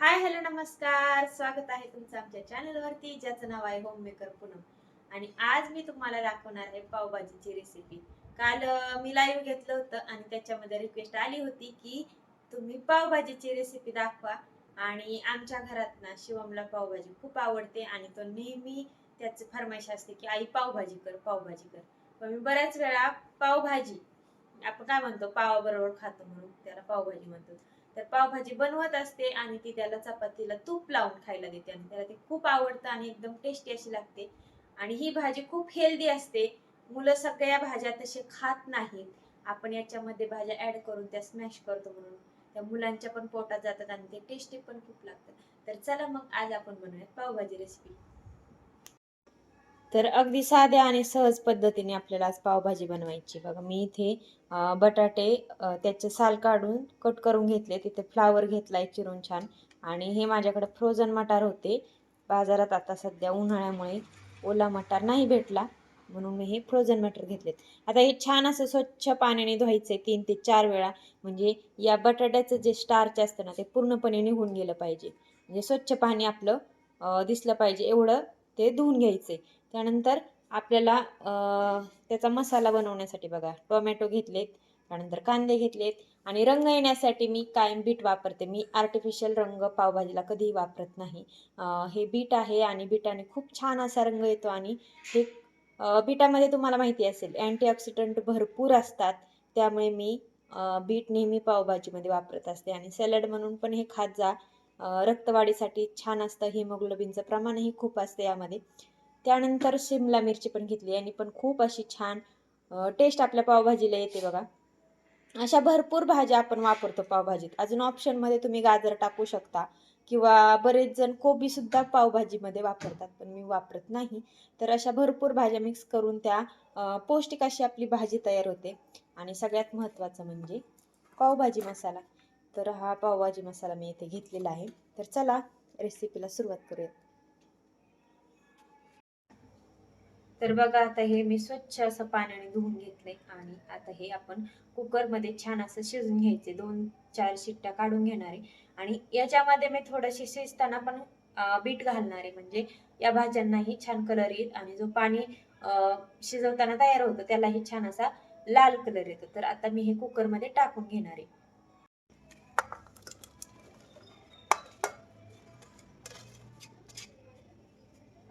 Hi hello नमस्कार. स्वागत आहे तुमचं आमच्या चॅनलवरती ज्याचं नाव आहे होम मेकर पूनम आणि आज मी तुम्हाला दाखवणार आहे पावभाजीची रेसिपी काल मी लाईव्ह घेतलं होतं आणि त्याच्यामध्ये रिक्वेस्ट आली होती की तुम्ही पावभाजीची रेसिपी दाखवा. आणि आमच्या घरात ना शिवमला पावभाजी खूप आवडते आणि तो नेहमी त्याची फरमाईश असते की आई पावभाजी कर पावभाजी कर. पण मी बऱ्याच वेळा पावभाजी आपण काय म्हणतो पावाबरोबर खातो म्हणून त्याला पावभाजी म्हणतो. तर पावभाजी बनवत असते आणि ती त्याला चपातीला तूप लावून खायला देते आणि त्याला ती खूप आवडतं आणि एकदम टेस्टी अशी लागते. आणि ही भाजी खूप हेल्दी असते. मुलं सगळ्या भाज्या तसे खात नाहीत. आपण याच्यामध्ये भाज्या ऍड करून त्या स्मॅश करतो म्हणून. त्या मुलांच्या पण पोटात जातात आणि ते टेस्टी पण खूप लागतात. तर चला मग आज आपण बनवूयात पावभाजी रेसिपी तर अगदी साध्या आणि सहज पद्धतीने आपल्याला आज पावभाजी बनवायची. बघा मी इथे बटाटे त्याचे साल काढून कट करून घेतले. तिथे फ्लावर घेतलाय चिरून छान. आणि हे माझ्याकडे फ्रोझन मटार होते. बाजारात आता सध्या उन्हाळ्यामुळे ओला मटार नाही भेटला. म्हणून मी हे फ्रोझन मटार घेतलेत. आता हे छान असं स्वच्छ पाण्याने धुवायचं आहे तीन ते चार वेळा. म्हणजे या बटाट्याचं जे स्टार्च असतं ना ते पूर्णपणे निघून गेलं पाहिजे. म्हणजे स्वच्छ पाणी आपलं दिसलं पाहिजे. एवढं ते धुवून घ्यायचे त्यानंतर आपल्याला त्याचा मसाला बनवण्यासाठी बघा टोमॅटो घेतलेत त्यानंतर कांदे घेतलेत आणि रंग येण्यासाठी मी कायम बीट वापरते. मी आर्टिफिशियल रंग पावभाजीला कधीही वापरत नाही. हे बीट आहे आणि बीटाने खूप छान असा रंग येतो आणि हे बीटामध्ये तुम्हाला माहिती असेल अँटीऑक्सिडंट भरपूर असतात. त्यामुळे मी बीट नेहमी पावभाजीमध्ये वापरत असते आणि सॅलड म्हणून पण हे खात जा. रक्तवाढीसाठी छान असतं. हिमोग्लोबिनचं प्रमाणही खूप असतं यामध्ये. त्यानंतर शिमला मिरची पण घेतली आणि पण खूप अशी छान टेस्ट आपल्या पावभाजीला येते बघा. अशा भरपूर भाज्या आपण वापरतो पावभाजीत. अजून ऑप्शनमध्ये तुम्ही गाजर टाकू शकता किंवा बरेच जण कोबी सुद्धा पावभाजीमध्ये वापरतात पण मी वापरत नाही. तर अशा भरपूर भाज्या मिक्स करून त्या पौष्टिक अशी आपली भाजी तयार होते. आणि सगळ्यात महत्त्वाचं म्हणजे पावभाजी मसाला. तर हा पावभाजी मसाला मी इथे घेतलेला आहे. तर चला रेसिपीला सुरुवात करूया तर बघा आता हे मी स्वच्छ असं पाण्याने धुवून घेतले आणि आता हे आपण कुकरमध्ये छान असं शिजून घ्यायचे. दोन चार शिट्ट्या काढून घेणार आहे. आणि याच्यामध्ये मी थोडंशी शिजताना पण बीट घालणार आहे. म्हणजे या भाज्यांनाही छान कलर येईल आणि जो पाणी शिजवताना तयार होतं त्यालाही छान असा लाल कलर येतो. तर आता मी हे कुकरमध्ये टाकून घेणार आहे.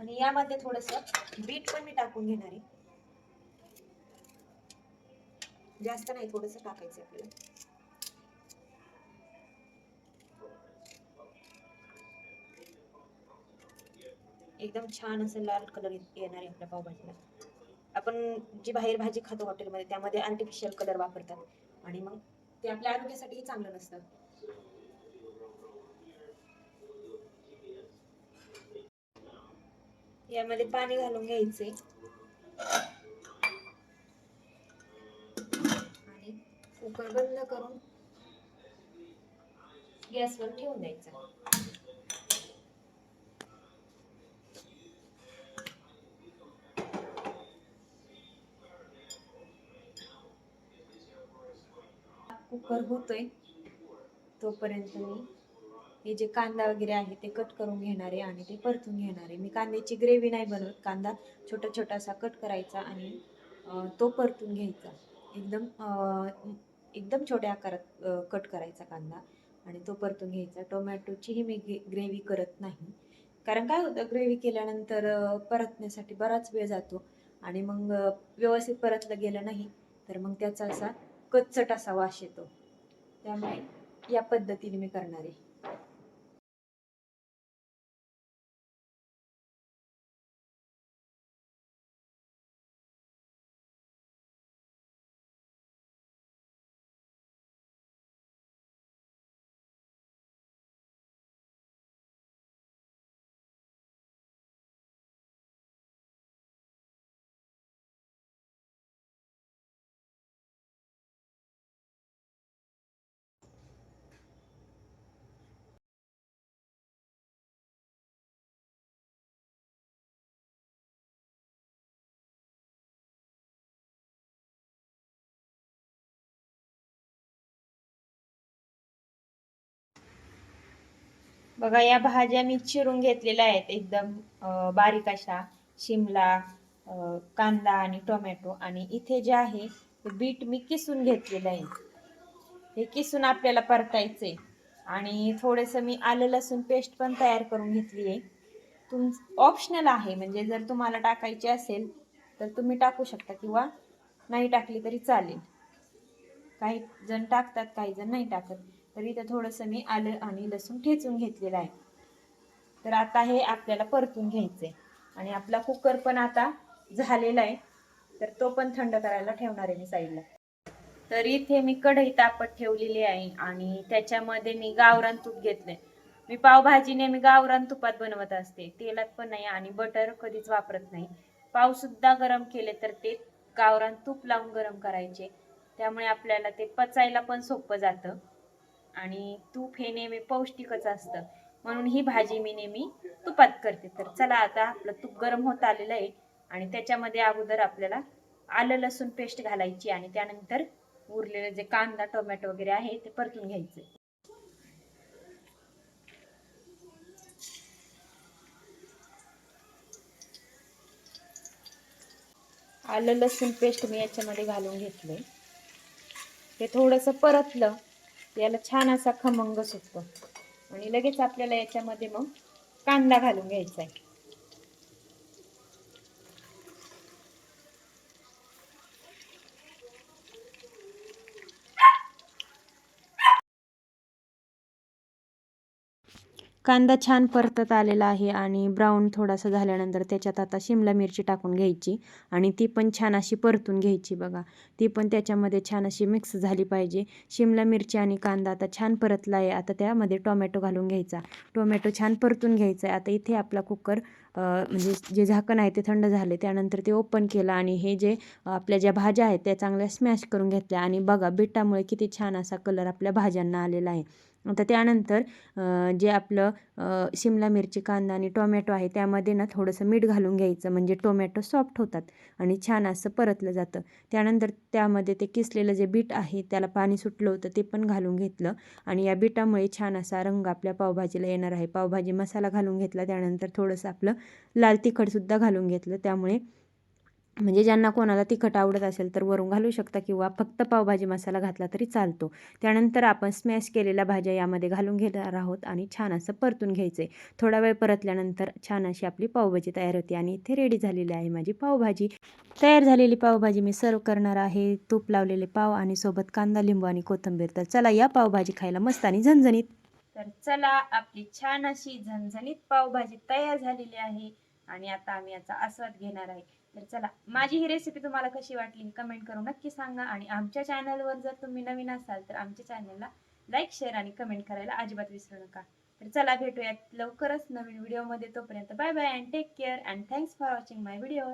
आणि यामध्ये थोडस बीट पण मी टाकून घेणार आहे. जास्त नाही थोडस टाकायचं आपल्याला. एकदम छान असं लाल कलर येणार आहे आपल्या पावभाजीला. आपण जी बाहेर भाजी खातो हॉटेलमध्ये त्यामध्ये आर्टिफिशियल कलर वापरतात. आणि मग ते आपल्या आरोग्यासाठीही चांगलं नसतं. यामध्ये पाणी घालून घ्यायचे. आणि कुकर बंद करून गॅसवर ठेवून द्यायचा. कुकर होतोय. तोपर्यंत मी हे जे कांदा वगैरे आहे ते कट करून घेणार आहे आणि ते परतून घेणार. आहे मी कांद्याची ग्रेव्ही नाही बनवत. कांदा छोटा छोटासा कट करायचा आणि तो परतून घ्यायचा. एकदम एकदम छोट्या आकारात कट करायचा कांदा आणि तो परतून घ्यायचा. टोमॅटोचीही मी ग्रेव्ही करत नाही. कारण काय होतं ग्रेव्ही केल्यानंतर परतण्यासाठी बराच वेळ जातो आणि मग व्यवस्थित परतलं गेलं नाही तर मग त्याचा असा कच्चट असा वास येतो. त्यामुळे या पद्धतीने मी करणार आहे. बघा या भाज्या मी चिरून घेतलेल्या आहेत एकदम बारीक अशा शिमला कांदा आणि टोमॅटो. आणि इथे जे आहे ते बीट मी किसून घेतलेलं आहे. हे किसून आपल्याला परतायचंय. आणि थोडंसं मी आलं लसूण पेस्ट पण तयार करून घेतली आहे. तुम ऑप्शनल आहे. म्हणजे जर तुम्हाला टाकायची असेल तर तुम्ही टाकू शकता किंवा नाही टाकली तरी चालेल. काही जण टाकतात काही जण नाही टाकत. तर इथं थोडंसं मी आलं आणि लसूण ठेचून घेतलेलं आहे. तर आता हे आपल्याला परतून घ्यायचंय. आणि आपला कुकर पण आता झालेला आहे. तर तो पण थंड करायला ठेवणार आहे मी साईडला. तर इथे मी कढई तापत ठेवलेली आहे आणि त्याच्यामध्ये मी गावरान तूप घेतलंय. मी पावभाजी नेहमी गावरान तुपात बनवत असते. तेलात पण नाही आणि बटर कधीच वापरत नाही. पावसुद्धा गरम केले तर ते गावरान तूप लावून गरम करायचे. त्यामुळे आपल्याला ते पचायला पण सोपं जातं. आणि तूप हे नेहमी पौष्टिकच असतं. म्हणून ही भाजी मी नेहमी तुपात करते. तर चला आता आपलं तूप गरम होत आलेलं आहे आणि त्याच्यामध्ये अगोदर आपल्याला आलं लसूण पेस्ट घालायची आणि त्यानंतर उरलेले जे कांदा टोमॅटो वगैरे आहे ते परतून घ्यायचे. आलं लसूण पेस्ट मी याच्यामध्ये घालून घेतले ते थोडंसं परतलं. याला छान असा खमंग सुटतो. आणि लगेच आपल्याला याच्यामध्ये मग कांदा घालून घ्यायचा आहे. कांदा छान परतत आलेला आहे आणि ब्राऊन थोडासा झाल्यानंतर त्याच्यात आता शिमला मिरची टाकून घ्यायची आणि ती पण छान अशी परतून घ्यायची बघा. ती पण त्याच्यामध्ये छान अशी मिक्स झाली पाहिजे. शिमला मिरची आणि कांदा आता छान परतला आहे. आता त्यामध्ये टोमॅटो घालून घ्यायचा. टोमॅटो छान परतून घ्यायचा आहे. आता इथे आपला कुकर म्हणजे जे झाकण आहे ते थंड झाले त्यानंतर ते ओपन केलं आणि हे जे आपल्या ज्या भाज्या आहेत त्या चांगल्या स्मॅश करून घेतल्या. आणि बघा बिटामुळे किती छान असा कलर आपल्या भाज्यांना आलेला आहे. आता त्यानंतर जे आपलं शिमला मिरची कांदा आणि टोमॅटो आहे त्यामध्ये ना थोडंसं मीठ घालून घ्यायचं. म्हणजे टोमॅटो सॉफ्ट होतात आणि छान असं परतलं जातं. त्यानंतर त्यामध्ये ते किसलेलं जे बीट आहे त्याला पाणी सुटलं होतं ते पण घालून घेतलं. आणि या बीटामुळे छान असा रंग आपल्या पावभाजीला येणार आहे. पावभाजी मसाला घालून घेतला. त्यानंतर थोडंसं आपलं लाल तिखटसुद्धा घालून घेतलं. त्यामुळे म्हणजे ज्यांना कोणाला तिखट आवडत असेल तर वरून घालू शकता किंवा फक्त पावभाजी मसाला घातला तरी चालतो. त्यानंतर आपण स्मॅश केलेल्या भाज्या यामध्ये घालून घेणार आहोत आणि छान असं परतून घ्यायचं आहे थोडा वेळ परतल्यानंतर छान अशी आपली पावभाजी तयार होते आणि इथे रेडी झालेली आहे माझी पावभाजी. तयार झालेली पावभाजी मी सर्व करणार आहे. तूप लावलेले पाव आणि सोबत कांदा लिंबू आणि कोथिंबीर. तर चला या पावभाजी खायला मस्त आणि झणझणीत. तर चला आपली छान अशी झणझणीत पावभाजी तयार झालेली आहे आणि आता आम्ही याचा आस्वाद घेणार आहे. तर चला माझी ही रेसिपी तुम्हाला कशी वाटली कमेंट करून नक्की सांगा आणि आमच्या चॅनलवर जर तुम्ही नवीन असाल तर आमच्या चॅनलला लाईक शेअर आणि कमेंट करायला अजिबात विसरू नका. तर चला भेटूयात लवकरच नवीन व्हिडिओमध्ये तोपर्यंत bye bye and take care and thanks for watching my video